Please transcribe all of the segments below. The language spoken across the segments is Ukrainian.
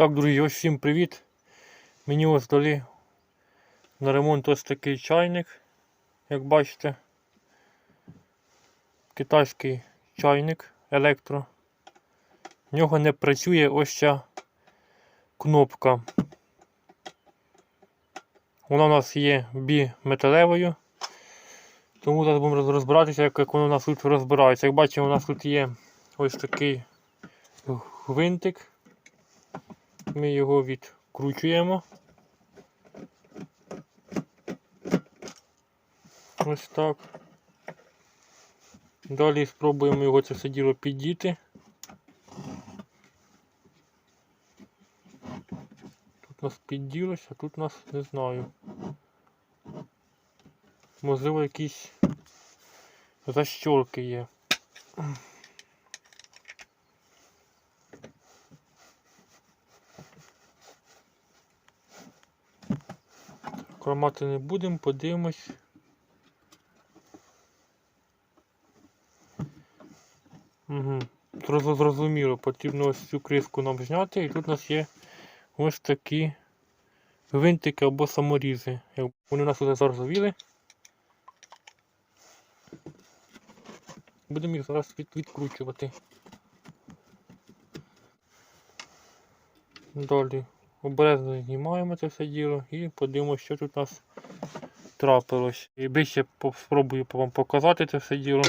Так, друзі, ось всім привіт. Мені ось дали на ремонт ось такий чайник, як бачите. Китайський чайник електро. В нього не працює ось ця кнопка. Вона у нас є біметалевою. Тому зараз будемо розбиратися, як, воно у нас тут розбирається. Як бачимо, у нас тут є ось такий гвинтик. Ми його відкручуємо. Ось так. Далі спробуємо його це все діло піддіти. Тут нас підділося, а тут нас не знаю. Можливо, якісь защолки є. Кромати не будемо, подивимось. Угу. Зрозуміло, потрібно ось цю криску нам зняти, і тут у нас є ось такі гвинтики або саморізи. Вони у нас вже заржавіли. Будемо їх зараз від, відкручувати. Далі обережно знімаємо це все діло і подивимося, що тут у нас трапилось. І ближче спробую вам показати це все діло.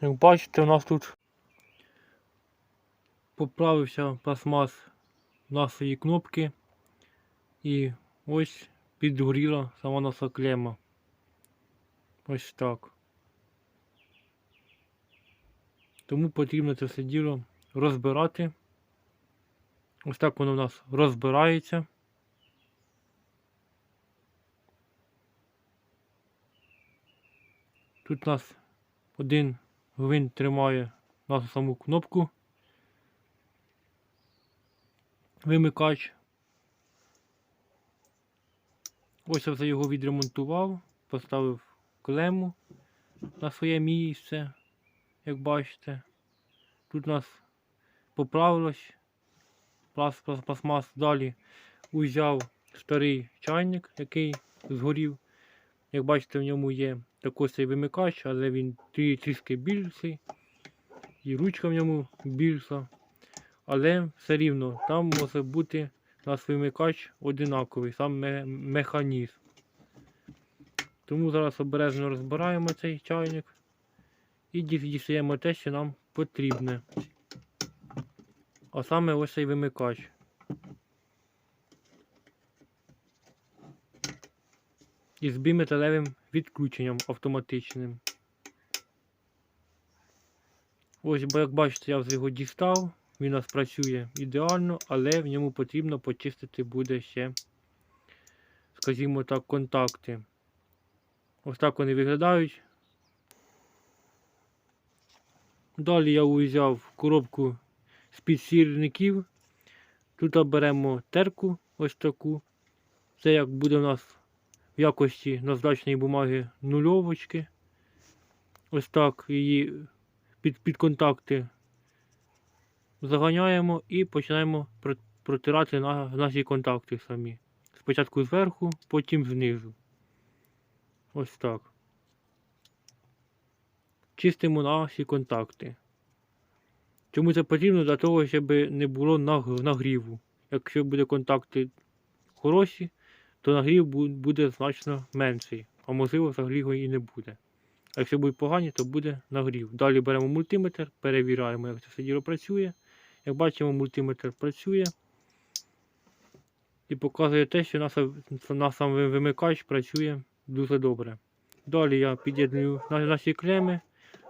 Як бачите, у нас тут поправився пластмас нашої кнопки і ось підгоріла сама наша клема. Ось так. Тому потрібно це все діло розбирати. Ось так воно у нас розбирається. Тут у нас один гвинт тримає нашу саму кнопку. Вимикач. Ось я вже його відремонтував, поставив клему на своє місце, як бачите. Тут у нас поправилось пласт, пласт, пластмас. Далі узяв старий чайник, який згорів. Як бачите, в ньому є такий цей вимикач, але він трішки більший. І ручка в ньому більша. Але все рівно там може бути нас вимикач одинаковий, сам механізм. Тому зараз обережно розбираємо цей чайник і ді- дістаємо те, що нам потрібне. А саме ось цей вимикач. Із біметалевим відключенням автоматичним. Ось, як бачите, я вже його дістав. Він у нас працює ідеально, але в ньому потрібно почистити буде ще, скажімо так, контакти. Ось так вони виглядають. Далі я узяв коробку з підсірників. Тут беремо терку ось таку. Це як буде у нас в якості наждачної бумаги нульовочки. Ось так її під, під контакти заганяємо і починаємо протирати на, наші контакти самі. Спочатку зверху, потім знизу. Ось так. Чистимо наші контакти. Чому це потрібно? Для того, щоб не було нагріву. Якщо буде контакти хороші, то нагрів буде значно менший, а можливо його і не буде. А якщо будуть погані, то буде нагрів. Далі беремо мультиметр, перевіряємо, як це все діло працює. Як бачимо, мультиметр працює і показує те, що наш, сам вимикач працює дуже добре. Далі я під'єдную наші клеми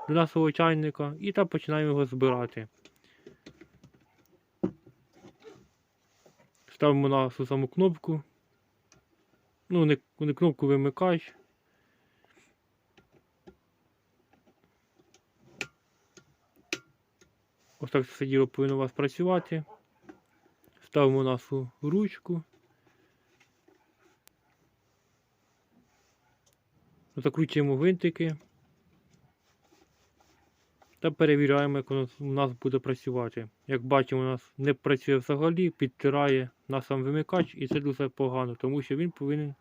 до нашого чайника і так починаємо його збирати. Ставимо нашу саму кнопку. Ну, не, не кнопку вимикач. Ось так це діло повинно у вас працювати. Ставимо нашу ручку. закручуємо гвинтики та перевіряємо, як у нас буде працювати. Як бачимо, у нас не працює взагалі, підтирає на сам вимикач і це дуже погано, тому що він повинен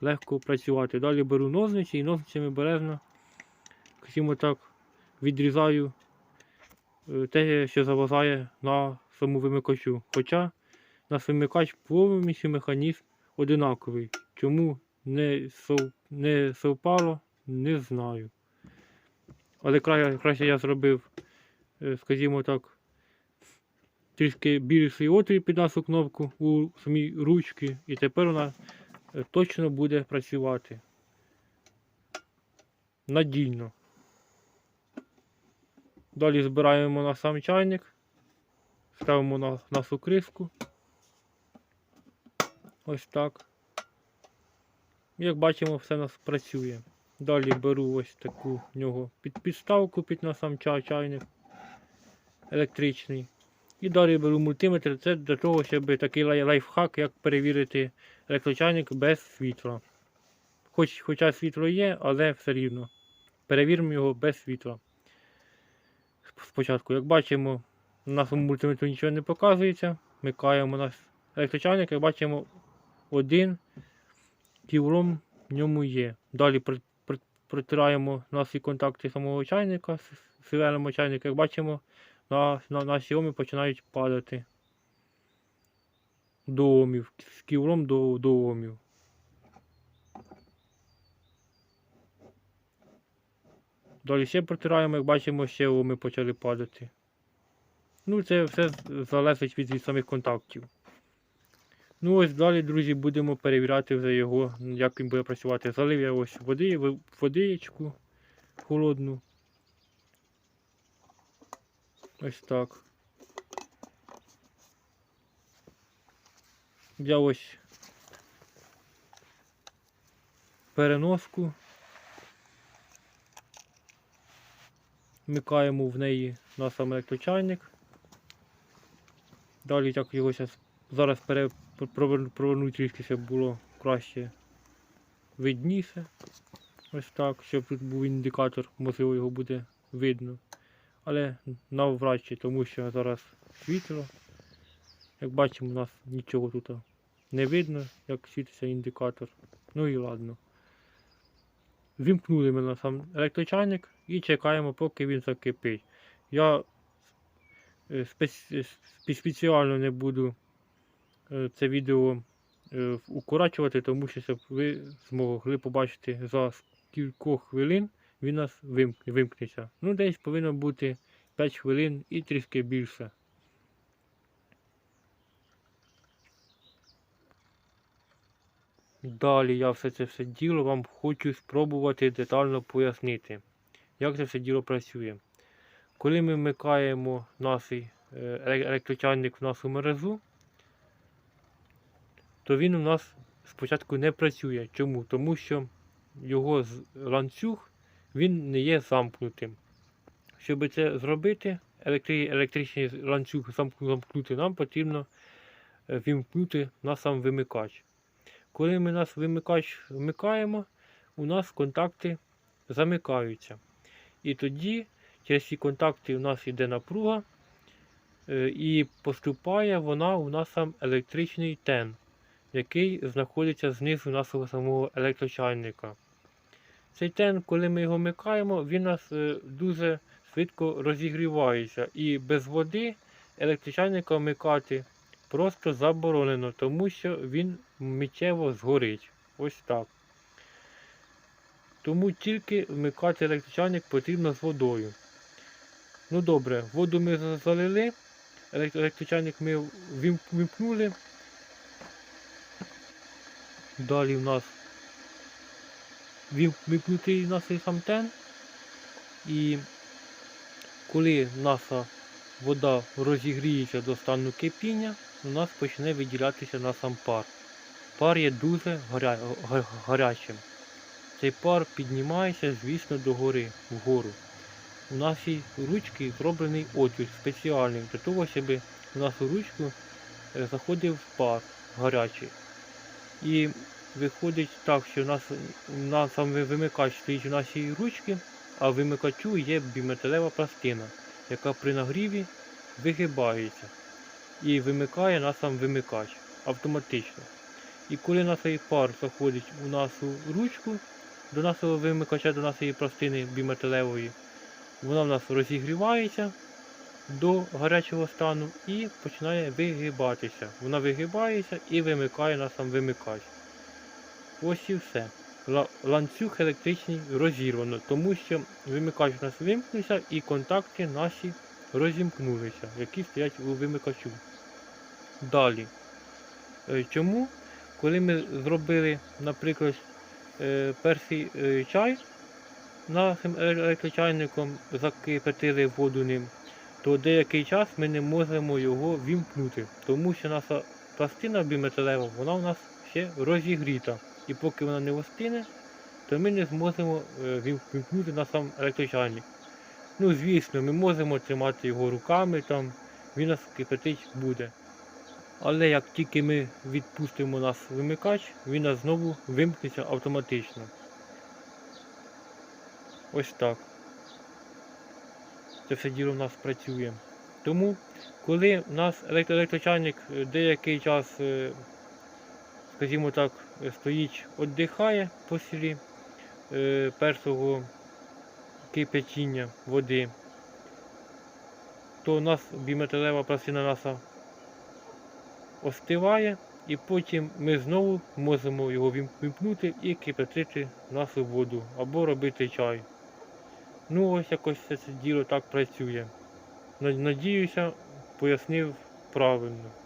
легко працювати. Далі беру ножниці і ножницями бережно, скажімо так, відрізаю те, що заважає на саму вимикачу. Хоча на вимикач повністю механізм одинаковий. Чому не, совпало, не знаю. Але кра... краще я зробив, е, скажімо так, трішки більший отвір під нашу кнопку у самій ручці, і тепер вона е, точно буде працювати. Надійно. Далі збираємо на сам чайник, ставимо на нашу кришку. Ось так. Як бачимо, все у нас працює. Далі беру ось таку в нього під підставку під на сам чай, чайник електричний. І далі беру мультиметр. Це для того, щоб такий лайфхак, як перевірити електрочайник без світла. Хоч, хоча світло є, але все рівно. Перевіримо його без світла. Спочатку, як бачимо, на нашому мультиметру нічого не показується. Вмикаємо наш електрочайник, як бачимо, один кілом в ньому є. Далі при- при- протираємо наші контакти самого чайника, с- сивелимо чайника, як бачимо, на, на, наші оми починають падати до омів, з кілом до, до омів. Далі ще протираємо, як бачимо, ще оми почали падати. Ну, це все залежить від, від самих контактів. Ну ось далі, друзі, будемо перевіряти вже його, як він буде працювати. Залив я ось води, водичку холодну. Ось так. Я ось переноску. Вмикаємо в неї на сам електрочайник. Далі так його зараз пере, проверну, проверну трішки, щоб було краще видніше. Ось так, щоб тут був індикатор, можливо його буде видно. Але навряд чи, тому що зараз світло. Як бачимо, у нас нічого тут не видно, як світиться індикатор. Ну і ладно. Вімкнули ми на сам електрочайник і чекаємо, поки він закипить. Я е, е, спе- спеціально не буду е, це відео укорачувати, тому що ви змогли побачити за кількох хвилин він нас вимкнеться. Ну, десь повинно бути 5 хвилин і трішки більше. Далі я все це все діло вам хочу спробувати детально пояснити, як це все діло працює. Коли ми вмикаємо наш е, еле- електрочайник в нашу мережу, то він у нас спочатку не працює. Чому? Тому що його ланцюг він не є замкнутим. Щоб це зробити, електри- електричний ланцюг замк- замкнути, нам потрібно е, вімкнути на сам вимикач. Коли ми наш вимикач вмикаємо, у нас контакти замикаються. І тоді через ці контакти у нас йде напруга, е, і поступає вона у нас сам електричний тен, який знаходиться знизу нашого самого електрочайника. Цей тен, коли ми його вмикаємо, він у нас е, дуже швидко розігрівається. І без води електрочайника вмикати просто заборонено, тому що він миттєво згорить. Ось так. Тому тільки вмикати електрочайник потрібно з водою. Ну добре, воду ми залили, елект- електрочайник ми вімкнули. Далі в нас вім- вімкнутий у нас і сам тен. І коли наша вода розігріється до стану кипіння, у нас почне виділятися на сам пар. Пар є дуже горя... га- гарячим. Цей пар піднімається, звісно, до гори, вгору. У нашій ручці зроблений отвір спеціальний для того, щоб в нашу ручку е, заходив пар гарячий. І виходить так, що у нас, у нас вимикач стоїть у нашій ручці, а вимикачу є біметалева пластина, яка при нагріві вигибається і вимикає нас сам вимикач автоматично. І коли на цей пар заходить у нашу ручку, до нашого вимикача, до нашої пластини біметалевої, вона в нас розігрівається до гарячого стану і починає вигибатися. Вона вигибається і вимикає нас сам вимикач. Ось і все. Ланцюг електричний розірвано, тому що вимикач у нас вимкнувся і контакти наші розімкнулися, які стоять у вимикачу. Далі. Е, Чому? Коли ми зробили, наприклад, е, перший е, чай нашим еле- електрочайником, закипятили воду ним, то деякий час ми не можемо його вімкнути, тому що наша пластина біметалева, вона у нас ще розігріта. І поки вона не остине, то ми не зможемо е, вімкнути на сам електрочайник. Ну, звісно, ми можемо тримати його руками, там, він нас кипятить буде. Але як тільки ми відпустимо наш вимикач, він нас знову вимкнеться автоматично. Ось так. Це все діло в нас працює. Тому, коли у нас електро- електрочайник е, деякий час, е, скажімо так, е, стоїть, віддихає після е, першого кипячіння води, то у нас біметалева пластина наша остиває, і потім ми знову можемо його вім- вімкнути і кипятити нашу воду або робити чай. Ну ось якось це діло так працює. Надіюся, пояснив правильно.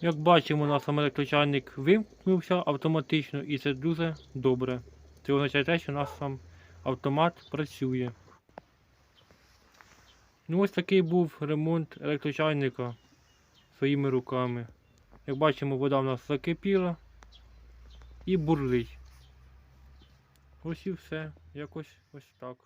Як бачимо, у нас електрочайник вимкнувся автоматично і це дуже добре. Це означає те, що у нас сам автомат працює. Ну ось такий був ремонт електрочайника своїми руками. Як бачимо, вода у нас закипіла і бурлить. Ось і все. Якось ось так.